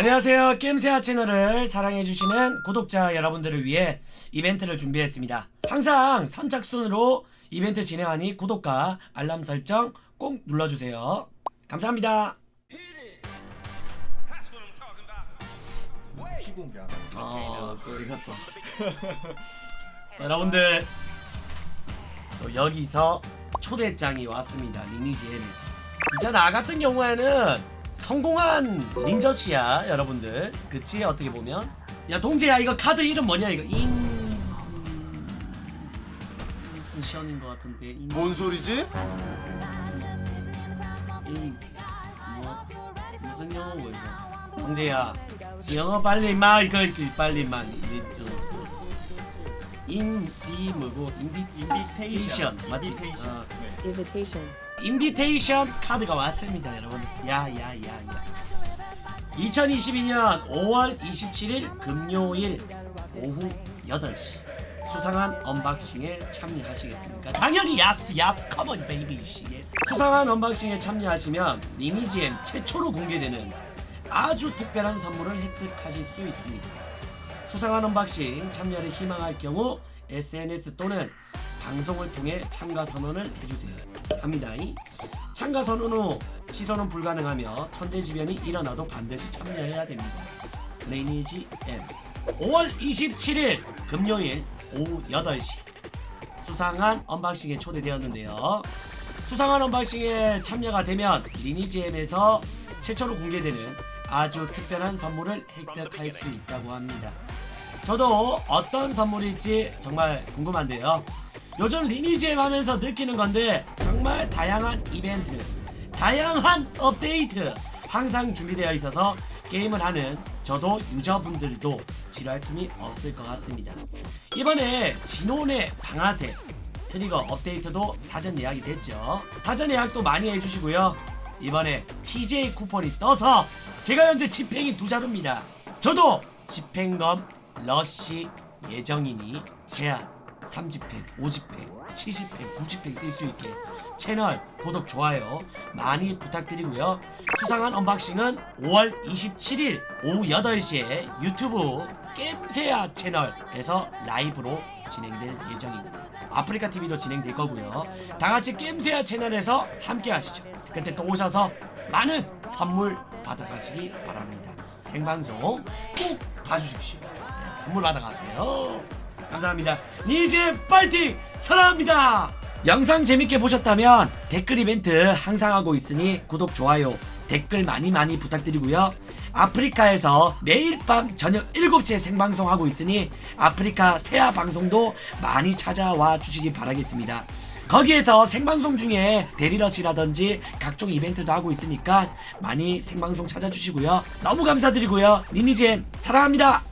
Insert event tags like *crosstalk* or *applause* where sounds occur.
안녕하세요. 게임세아 채널을 사랑해주시는 구독자 여러분들을 위해 이벤트를 준비했습니다. 항상 선착순으로 이벤트 진행하니 구독과 알람 설정 꼭 눌러주세요. 감사합니다. 시공자. 어, *laughs* 또 여러분들 또 여기서 초대장이 왔습니다. 리니지엔에서. 진짜 나 같은 경우에는 성공한 닌저씨야, 여러분들. 그치? 어떻게 보면. 야, 동재야, 이거 카드 이름 뭐냐, 이거? 인. 인스션인 것 같은데. 인. 뭔 소리지? 인. 뭐. 무슨 영어고, 이거? 동재야. 영어 빨리 말, 이거, 빨리 말. 인, 이, 뭐고, 인비, 인비테이션. 맞지? 인비테이션. 인비테이션 카드가 왔습니다, 여러분. 야야 야 야. 2022년 5월 27일 금요일 오후 8시 수상한 언박싱에 참여하시겠습니까? 당연히 야스 야스 커먼 베이비 씨. 예스. 수상한 언박싱에 참여하시면 리니지엠 최초로 공개되는 아주 특별한 선물을 획득하실 수 있습니다. 수상한 언박싱 참여를 희망할 경우 SNS 또는 방송을 통해 참가 선언을 해주세요. 합니다. 참가 선언 후 취소는 불가능하며 천재지변이 일어나도 반드시 참여해야 됩니다. 레이니지 M 5월 27일 금요일 오후 8시 수상한 언박싱에 초대되었는데요. 수상한 언박싱에 참여가 되면 리니지엠에서 최초로 공개되는 아주 특별한 선물을 획득할 수 있다고 합니다. 저도 어떤 선물일지 정말 궁금한데요. 요즘 리니지엠 하면서 느끼는 건데 정말 다양한 이벤트, 다양한 업데이트 항상 준비되어 있어서 게임을 하는 저도 유저분들도 지루할 틈이 없을 것 같습니다. 이번에 진혼의 방아쇠 트리거 업데이트도 사전 예약이 됐죠. 사전 예약도 많이 해주시고요. 이번에 TJ 쿠폰이 떠서 제가 현재 집행이 두 자루입니다. 저도 집행검 러쉬 예정이니 제한 3집행, 5집행, 7집행, 9집행 뛸수 있게 채널 구독, 좋아요 많이 부탁드리고요. 수상한 언박싱은 5월 27일 오후 8시에 유튜브 겜세아 채널에서 라이브로 진행될 예정입니다. 아프리카 TV도 진행될 거고요. 다 같이 겜세아 채널에서 함께 하시죠. 그때 또 오셔서 많은 선물 받아가시기 바랍니다. 생방송 꼭 봐주십시오. 네, 선물 받아가세요. 감사합니다. 니즈 파이팅! 사랑합니다. 영상 재밌게 보셨다면 댓글 이벤트 항상 하고 있으니 구독, 좋아요, 댓글 많이 많이 부탁드리고요. 아프리카에서 매일 밤 저녁 7시에 생방송 하고 있으니 아프리카 세아 방송도 많이 찾아와 주시기 바라겠습니다. 거기에서 생방송 중에 데리러시라든지 각종 이벤트도 하고 있으니까 많이 생방송 찾아주시고요. 너무 감사드리고요. 니니잼 사랑합니다.